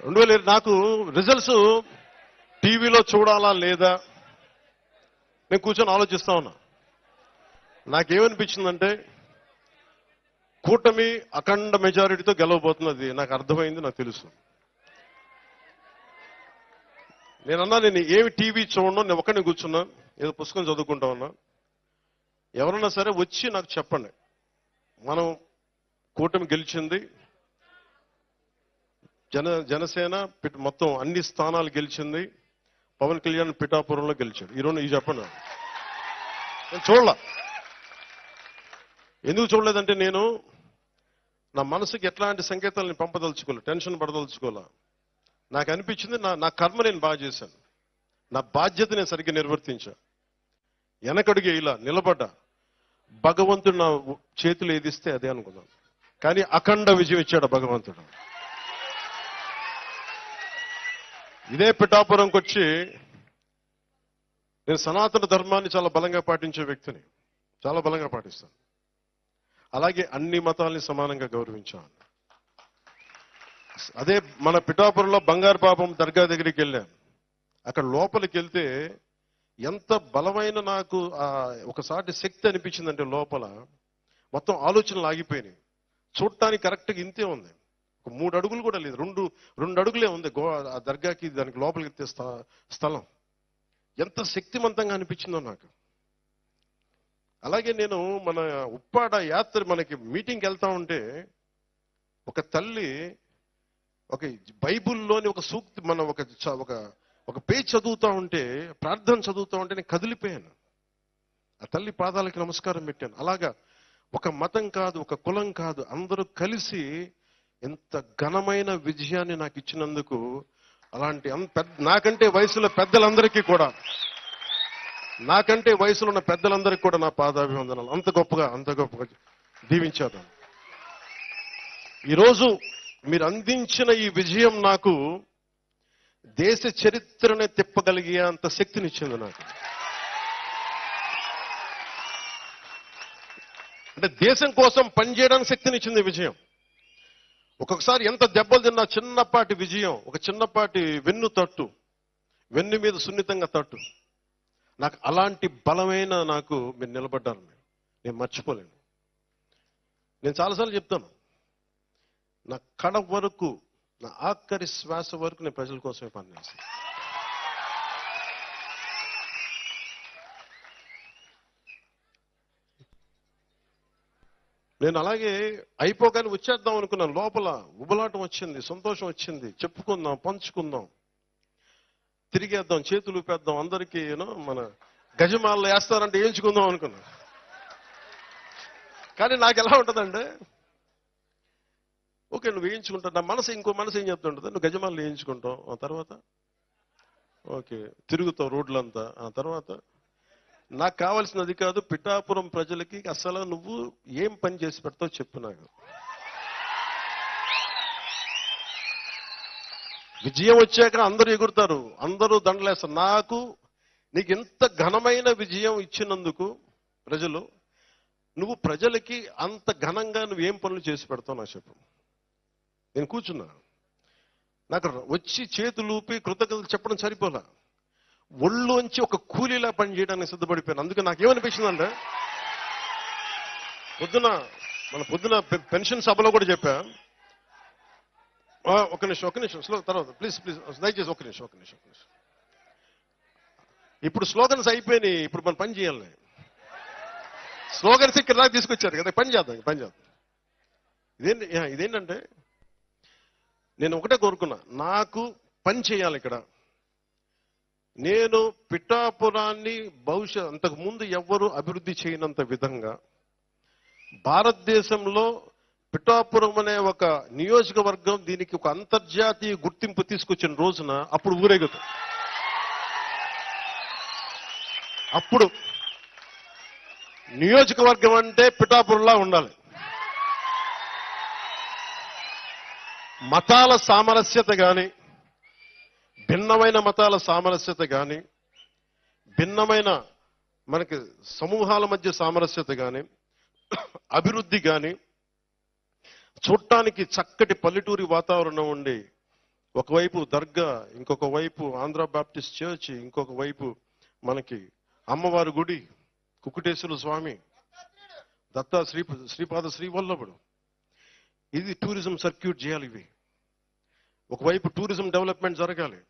రెండు వేల నాకు రిజల్ట్స్ టీవీలో చూడాలా లేదా? నేను కూర్చొని ఆలోచిస్తా ఉన్నా. నాకేమనిపించిందంటే కూటమి అఖండ మెజారిటీతో గెలవబోతున్నది. నాకు అర్థమైంది నాకు తెలుసు. నేనన్నా నేను ఏమి టీవీ చూడను నేను ఒక్కడిని కూర్చున్నా ఏదో పుస్తకం చదువుకుంటా ఉన్నా. ఎవరన్నా సరే వచ్చి నాకు చెప్పండి. మనం కూటమి గెలిచింది జన జనసేన పిట్- మొత్తం అన్ని స్థానాలు గెలిచింది. పవన్ కళ్యాణ్ పిఠాపురంలో గెలిచాడు. ఈరోజు ఈ చెప్పను నేను చూడలా. ఎందుకు చూడలేదంటే నేను నా మనసుకి ఎట్లాంటి సంకేతాలను పంపదలుచుకోలే టెన్షన్ పడదలుచుకోలే. నాకు అనిపించింది నా నా కర్మ నేను బాగా చేశాను. నా బాధ్యత నేను సరిగ్గా నిర్వర్తించా. వెనకడుగు ఇలా నిలబడ్డా. భగవంతుడు నా చేతులు ఏదిస్తే అదే అనుకున్నాను. కానీ అఖండ విజయం ఇచ్చాడు భగవంతుడు. ఇదే పిఠాపురంకి వచ్చి నేను సనాతన ధర్మాన్ని చాలా బలంగా పాటించే వ్యక్తిని. చాలా బలంగా పాటిస్తాను. అలాగే అన్ని మతాల్ని సమానంగా గౌరవించాను. అదే మన పిఠాపురంలో బంగారు పాపం దర్గా దగ్గరికి వెళ్ళాను. అక్కడ లోపలికి వెళ్తే ఎంత బలమైన నాకు ఒకసారి శక్తి అనిపించిందంటే లోపల మొత్తం ఆలోచనలు ఆగిపోయినాయి. చూడటానికి కరెక్ట్గా ఇంతే ఉంది. ఒక మూడు అడుగులు కూడా లేదు. రెండు రెండు అడుగులే ఉంది. గో ఆ దర్గాకి దానికి లోపలికి ఎత్తే స్థలం. ఎంత శక్తివంతంగా అనిపించిందో నాకు. అలాగే నేను మన ఉప్పాడ యాత్ర మనకి మీటింగ్కి వెళ్తా ఉంటే ఒక తల్లి ఒక బైబుల్లోని ఒక సూక్తి మన ఒక చ- ఒక ఒక పేజ్ చదువుతా ఉంటే ప్రార్థన చదువుతా ఉంటే నేను కదిలిపోయాను. ఆ తల్లి పాదాలకి నమస్కారం పెట్టాను. అలాగా ఒక మతం కాదు ఒక కులం కాదు అందరూ కలిసి ఎంత ఘనమైన విజయాన్ని నాకు ఇచ్చినందుకు అలాంటి పెద్ద నాకంటే వయసులో పెద్దలందరికీ కూడా నాకంటే వయసులో ఉన్న పెద్దలందరికీ కూడా నా పాదాభివందనాలు. అంత గొప్పగా అంత గొప్పగా దీవించేదాం ఈరోజు మీరు అందించిన ఈ విజయం నాకు దేశ చరిత్రనే తిప్పగలిగే అంత శక్తినిచ్చింది నాకు. అంటే దేశం కోసం పనిచేయడానికి శక్తినిచ్చింది ఈ విజయం. ఒక్కొక్కసారి ఎంత దెబ్బలు తిన్నా చిన్నపాటి విజయం ఒక చిన్నపాటి వెన్ను తట్టు వెన్ను మీద సున్నితంగా తట్టు. నాకు అలాంటి బలమైన నాకు మీరు నిలబడ్డారు మీరు. నేను మర్చిపోలేను. నేను చాలాసార్లు చెప్తాను. నా కడ వరకు నా ఆఖరి శ్వాస వరకు నేను ప్రజల కోసమే పనిచేస్తాను. నేను అలాగే అయిపోగానే వచ్చేద్దాం అనుకున్నాను. లోపల ఉబలాటం వచ్చింది సంతోషం వచ్చింది. చెప్పుకుందాం పంచుకుందాం. తిరిగేద్దాం చేతులు ఊపేద్దాం. అందరికీ యూనో మన గజమాలలో వేస్తారంటే వేయించుకుందాం అనుకున్నా కానీ నాకు ఎలా ఉంటుందంటే ఓకే నువ్వు వేయించుకుంటా నా మనసు ఇంకో మనసు ఏం చెప్తుంటుంది? నువ్వు గజమాలు వేయించుకుంటావు. ఆ తర్వాత ఓకే తిరుగుతావు రోడ్లంతా. ఆ తర్వాత నాకు కావాల్సినది కాదు పిఠాపురం ప్రజలకి అసలు నువ్వు ఏం పని చేసి పెడతావు చెప్పు నాకు. విజయం వచ్చాక అందరూ ఎగురుతారు అందరూ దండలేస్తారు. నాకు నీకు ఇంత ఘనమైన విజయం ఇచ్చినందుకు ప్రజలు నువ్వు ప్రజలకి అంత ఘనంగా నువ్వు ఏం పనులు చేసి పెడతావు నాకు చెప్పు. నేను కూర్చున్నా. నాకు వచ్చి చేతులు ఊపి కృతజ్ఞతలు చెప్పడం సరిపోలా? ఒళ్ళోంచి ఒక కూలీలా పని చేయడానికి సిద్ధపడిపోయాను. అందుకే నాకేమనిపించిందంటే పొద్దున మన పొద్దున పె- పెన్షన్ సభలో కూడా చెప్పా. ఒక నిమిషం ఒక నిమిషం స్లో తర్వాత ప్లీజ్ ప్లీజ్ దయచేసి ఒక నిమిషం ఒక నిమిషం ఒక నిమిషం. ఇప్పుడు స్లోగన్స్ అయిపోయినాయి ఇప్పుడు మనం పని చేయాలి. స్లోగన్స్ ఇక్కడ దాకా తీసుకొచ్చారు కదా పని చేద్దాం పని చేద్దాం. ఇదేంటి ఇదేంటంటే నేను ఒకటే కోరుకున్నా నాకు పని చేయాలి ఇక్కడ. నేను పిఠాపురాన్ని భవిష్యత్ అంతకు ముందు ఎవ్వరూ అభివృద్ధి చేయనంత విధంగా భారతదేశంలో పిఠాపురం అనే ఒక నియోజకవర్గం దీనికి ఒక అంతర్జాతీయ గుర్తింపు తీసుకొచ్చిన రోజున అప్పుడు ఊరేగుతాం. అప్పుడు నియోజకవర్గం అంటే పిఠాపురంలా ఉండాలి. మతాల సామరస్యత కానీ భిన్నమైన మతాల సామరస్యత కానీ భిన్నమైన మనకి సమూహాల మధ్య సామరస్యత కానీ అభివృద్ధి కానీ చూడటానికి చక్కటి పల్లెటూరి వాతావరణం ఉండి ఒకవైపు దర్గా ఇంకొక వైపు ఆంధ్ర బాప్టిస్ట్ చర్చ్ ఇంకొక వైపు మనకి అమ్మవారి గుడి కుకుటేశ్వర స్వామి దత్తా శ్రీ శ్రీపాద శ్రీవల్లభుడు. ఇది టూరిజం సర్క్యూట్ చేయాలి ఇవి. ఒకవైపు టూరిజం డెవలప్మెంట్ జరగాలి.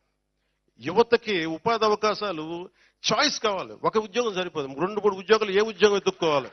యువతకి ఉపాధి అవకాశాలు చాయిస్ కావాలి. ఒక ఉద్యోగం సరిపోదు. రెండు మూడు ఉద్యోగాలు ఏ ఉద్యోగం ఎత్తుక్కోవాలి